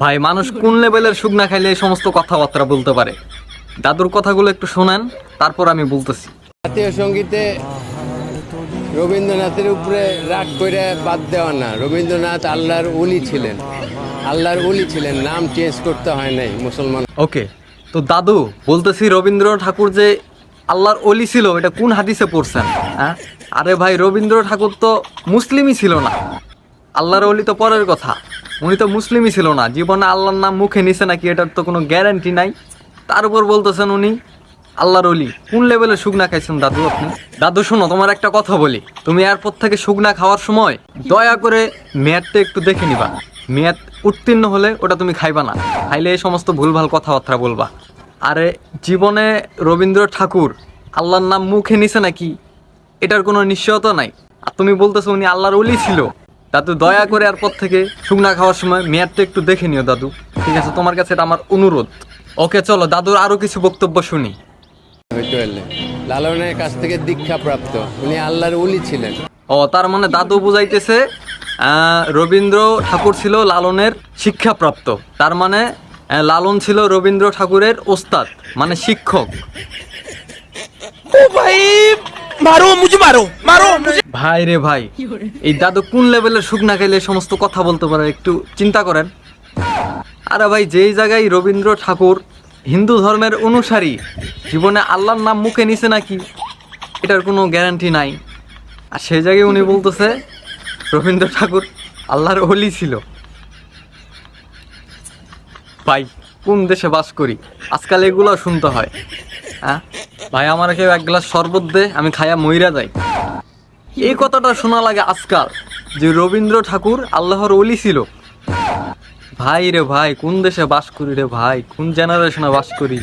ভাই মানুষ কোন লেভেলের সুখ না খাইলে এই সমস্ত কথাবার্তা বলতে পারে? দাদুর কথাগুলো একটু শোনেন তারপর আমি বলতেছি। জাতীয় সঙ্গীতে রবীন্দ্রনাথের উপরে রাগ করে বাদ দেওয়া না। রবীন্দ্রনাথ আল্লাহর উলি ছিলেন। আল্লাহর উলি ছিলেন নাম চেঞ্জ করতে হয় নাই মুসলমান। ওকে তো দাদু বলতেছি রবীন্দ্র ঠাকুর যে আল্লাহর অলি ছিল এটা কোন হাদিসে পড়ছেন? হ্যাঁ? আরে ভাই রবীন্দ্র ঠাকুর তো মুসলিমই ছিল না। আল্লাহর অলি তো পরের কথা। উনি তো মুসলিমই ছিল না। জীবনে আল্লাহর নাম মুখে নিছে নাকি, এটার তো কোনো গ্যারান্টি নাই। তার উপর বলতেছেন উনি, আল্লাহর অলি কোন লেভেলে শুকনা খাইছেন দাদু আপনি? দাদু, শোনো, তোমার একটা কথা বলি। তুমি এয়ারপোর্ট থেকে শুকনা খাওয়ার সময় দয়া করে মেয়াদটা একটু দেখে নিবা। মেয়াদ উত্তীর্ণ হলে ওটা তুমি খাইবা না। খাইলে এই সমস্ত ভুলভাল কথাবার্তা বলবা। আরে, জীবনে রবীন্দ্র ঠাকুর আল্লাহর নাম মুখে নিছে নাকি, এটার কোনো নিশ্চয়তা নাই। আর তুমি বলতেছো উনি আল্লাহর অলি ছিল। দাদু দয়া করে আর পর থেকে শুকনা খাওয়ার সময় মেয়াদটা একটু দেখে নিও দাদু। ঠিক আছে তোমার কাছে এটা আমার অনুরোধ। ওকে চলো দাদুর আরও কিছু বক্তব্য শুনি। লালনের কাছ থেকে দীক্ষা প্রাপ্ত। উনি আল্লাহর উলি ছিলেন। ও তার মানে দাদু বুঝাইতেছে রবীন্দ্র ঠাকুর ছিল লালনের শিক্ষাপ্রাপ্ত। তার মানে লালন ছিল রবীন্দ্র ঠাকুরের ওস্তাদ মানে শিক্ষক। ও ভাই মারো মুজি মারো মারো ভাই রে ভাই। এই দাদু কোন লেভেলের সুখ না খাইলে সমস্ত কথা বলতে পারে একটু চিন্তা করেন। আরে ভাই যেই জায়গায় রবীন্দ্র ঠাকুর হিন্দু ধর্মের অনুসারী জীবনে আল্লাহর নাম মুখে নিছে নাকি এটার কোনো গ্যারান্টি নাই। আর সেই জায়গায় উনি বলতেছে রবীন্দ্র ঠাকুর আল্লাহর অলি ছিল। ভাই কোন দেশে বাস করি? আজকাল এগুলো শুনতে হয়। হ্যাঁ ভাই আমার কেউ এক গ্লাস শরবত দে আমি খাইয়া মইরা যাই। এই কথাটা শোনা লাগে আজকাল, যে রবীন্দ্র ঠাকুর আল্লাহর অলি ছিল। ভাই রে ভাই, কোন দেশে বাস করি রে ভাই? কোন জেনারেশনে বাস করি?